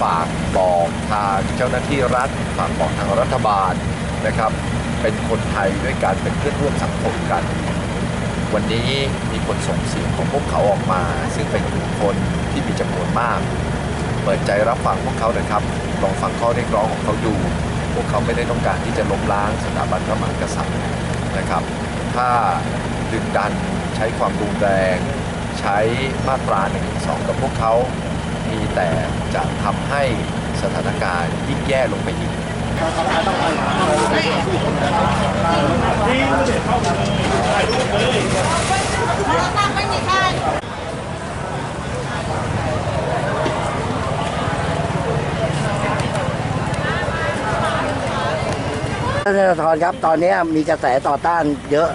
ฝากบอกทางเจ้าหน้าที่รัฐฝากบอกทางรัฐบาลนะครับ เป็นคนไทยด้วยการเป็นเพื่อนร่วมสังคมกัน วันนี้มีคนส่งเสียงของพวกเขาออกมา ซึ่งเป็นกลุ่มคนที่มีจำนวนมาก เปิดใจรับฟังพวกเขานะครับลองฟังข้อเรียกร้องของเขาดูพวกเขาไม่ได้ต้องการที่จะล้มล้างสถาบันพระมหากษัตริย์นะครับ ถ้าดึงดันใช้ความรุนแรง ใช้มาตรา1นึกับพวกเขา มีแต่จะทำให้สถานการณ์ยิ่งแย่ลงไปอีกท่านธนาธรครับ ตอนนี้มีกระแสต่อต้านเยอะ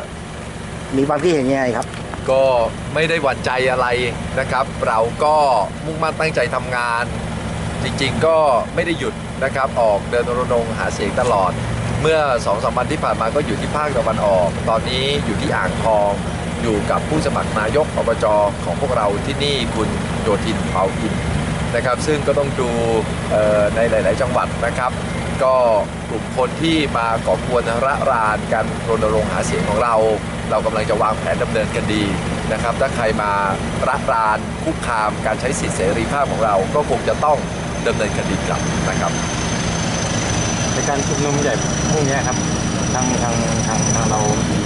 มีความคิดเห็นยังไงครับ ก็ไม่ได้หวั่นใจอะไรนะครับ เราก็มุ่งมั่นตั้งใจทำงาน จริงๆก็ไม่ได้หยุดนะครับ ออกเดินรณรงค์หาเสียงตลอด เมื่อ2องสามวันที่ผ่านมาก็อยู่ที่ภาคตะวันออก ตอนนี้อยู่ที่อ่างทองอยู่กับผู้สมัครนายกอบจของพวกเราที่นี่คุณโยธินเผาอินนะครับ ซึ่งก็ต้องดูเอ่อในหลาย ๆ จังหวัดนะครับ ก็กลุ่มคนที่มาก่อกวนระรานการรณรงค์หาเสียงของเรา เรากำลังจะวางแผนดำเนินคดีนะครับ ถ้าใครมาระรานคุกคามการใช้สิทธิเสรีภาพของเรา ก็คงจะต้องดำเนินคดีกลับนะครับในการชุมนุมใหญ่พรุ่งนี้ครับทางทางทางทางเรามี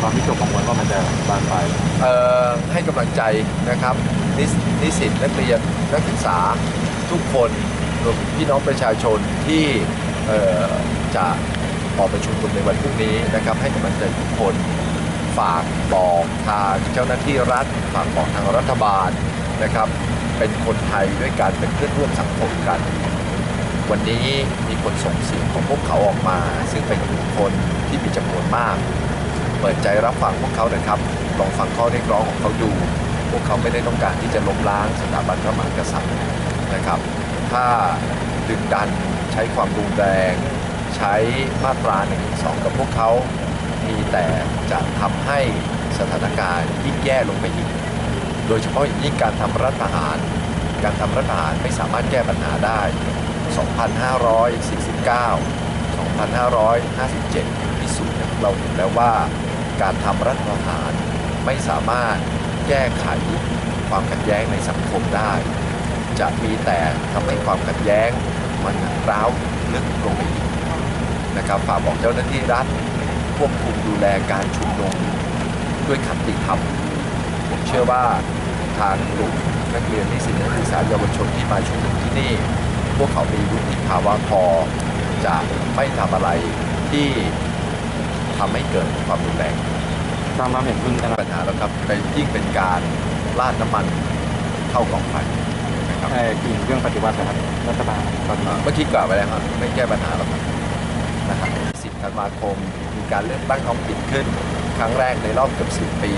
ความวิตกกังวลว่ามันจะบานปลายเอ่อให้กำลังใจนะครับนิสนิสิตนักเรียนนักศึกษาทุกคน รวมถึงพี่น้องประชาชนที่จะออกประชุมนุมในวันพรุ่งนี้นะครับ ให้กำลังใจทุกคนฝากบอกทางเจ้าหน้าที่รัฐ ฝากบอกทางรัฐบาลนะครับ เป็นคนไทยด้วยการเป็นเพื่อนร่วมสังคมกัน วันนี้มีคนส่งเสียงของพวกเขาออกมา ซึ่งเป็นกลุ่มคนที่มีจำนวนมาก เปิดใจรับฟังพวกเขานะครับลองฟังข้อเรียกร้องของเขาดู พวกเขาไม่ได้ต้องการที่จะล้มล้างสถาบันพระมหากษัตริย์นะครับ ถ้าดึงดันใช้ความรุนแรง ใช้มาตรา1นึกับพวกเขา มีแต่จะทำให้สถานการณ์ยิ่งแย่ลงไปอีก โดยเฉพาะอย่างยิ่งการทำรัฐประหาร การทำรัฐประหารไม่สามารถแก้ปัญหาได้ 2549 2557 พิสูจน์เราเห็นแล้วว่าการทำรัฐประหารไม่สามารถแก้ไขความขัดแย้งในสังคมได้ จะมีแต่ทำให้ความขัดแย้ง มันร้าวลึกลงไปอีกนะครับฝากบอกเจ้าหน้าที่รัฐควบคุมดูแลการชุมนุมด้วยขันติธรรม ผมเชื่อว่าทางกลุ่มนักเรียนนิสิตนักศึกษาเยาวชนที่มาชุมนุมที่นี่ พวกเขามีวุฒิภาวะพอจะไม่ทำอะไรที่ทำให้เกิดความรุนแรงตามความเห็นคุณธนาปัญหาแล้วครับเป็นยิ่งเป็นการลาดน้ำมันเข้ากองไฟ นะครับเอ่ออีกเรื่องปฏิวัตินะครับรัฐบาลตอนนี้เมื่อกี้กล่าวไปแล้วครับไม่แก้ปัญหาหรอกครับนะครับ10ธันวาคมมีการเลือกตั้งท้องถิ่นขึ้น ครั้งแรกในรอบเกือบ10 ปี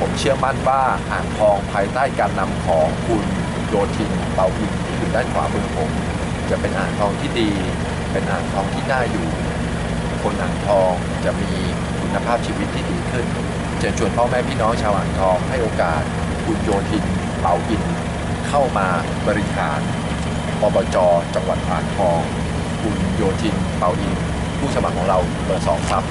ผมเชื่อมั่นว่าอ่างทองภายใต้การนำของคุณโยธินเปาอินที่อยู่ด้านขวามือผม จะเป็นอ่างทองที่ดี เป็นอ่างทองที่น่าอยู่ คนอ่างทองจะมีคุณภาพชีวิตที่ดีขึ้นเชิญชวนพ่อแม่พี่น้องชาวอ่างทองให้โอกาสคุณโยธินเปาอิน เข้ามาบริหารอบจจังหวัดอ่างทอง คุณโยธินเปาอินผู้สมัครของเราเบอร์สองครับ